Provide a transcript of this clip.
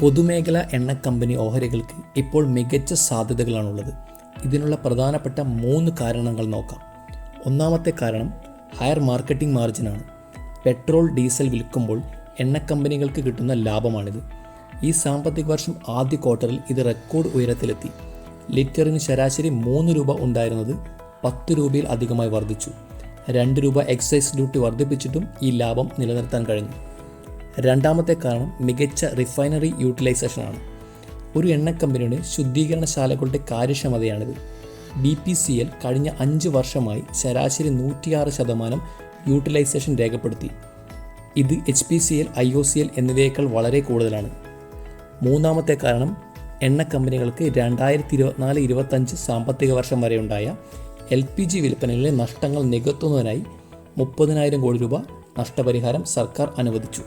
പൊതുമേഖലാ എണ്ണ കമ്പനി ഓഹരികൾക്ക് ഇപ്പോൾ മികച്ച സാധ്യതകളാണുള്ളത്. ഇതിനുള്ള പ്രധാനപ്പെട്ട മൂന്ന് കാരണങ്ങൾ നോക്കാം. ഒന്നാമത്തെ കാരണം ഹയർ മാർക്കറ്റിംഗ് മാർജിനാണ് പെട്രോൾ ഡീസൽ വിൽക്കുമ്പോൾ എണ്ണ കമ്പനികൾക്ക് കിട്ടുന്ന ലാഭമാണിത്. ഈ സാമ്പത്തിക വർഷം ആദ്യ ക്വാർട്ടറിൽ ഇത് റെക്കോർഡ് ഉയരത്തിലെത്തി. ലിറ്ററിന് ശരാശരി മൂന്ന് രൂപ ഉണ്ടായിരുന്നത് പത്ത് രൂപയിൽ അധികമായി വർദ്ധിച്ചു. രണ്ട് രൂപ എക്സൈസ് ഡ്യൂട്ടി വർദ്ധിപ്പിച്ചിട്ടും ഈ ലാഭം നിലനിർത്താൻ കഴിഞ്ഞു. രണ്ടാമത്തെ കാരണം മികച്ച റിഫൈനറി യൂട്ടിലൈസേഷനാണ് ഒരു എണ്ണ കമ്പനിയുടെ ശുദ്ധീകരണശാലകളുടെ കാര്യക്ഷമതയാണിത്. ബി പി സി എൽ കഴിഞ്ഞ അഞ്ച് വർഷമായി ശരാശരി നൂറ്റിയാറ് ശതമാനം യൂട്ടിലൈസേഷൻ രേഖപ്പെടുത്തി. ഇത് H P C L I O C L എന്നിവയേക്കാൾ വളരെ കൂടുതലാണ്. മൂന്നാമത്തെ കാരണം എണ്ണ കമ്പനികൾക്ക് രണ്ടായിരത്തി ഇരുപത്തിനാല് ഇരുപത്തഞ്ച് സാമ്പത്തിക വർഷം വരെ ഉണ്ടായ എൽ പി ജി വിൽപ്പനയിലെ നഷ്ടങ്ങൾ നികത്തുന്നതിനായി മുപ്പതിനായിരം കോടി രൂപ നഷ്ടപരിഹാരം സർക്കാർ അനുവദിച്ചു.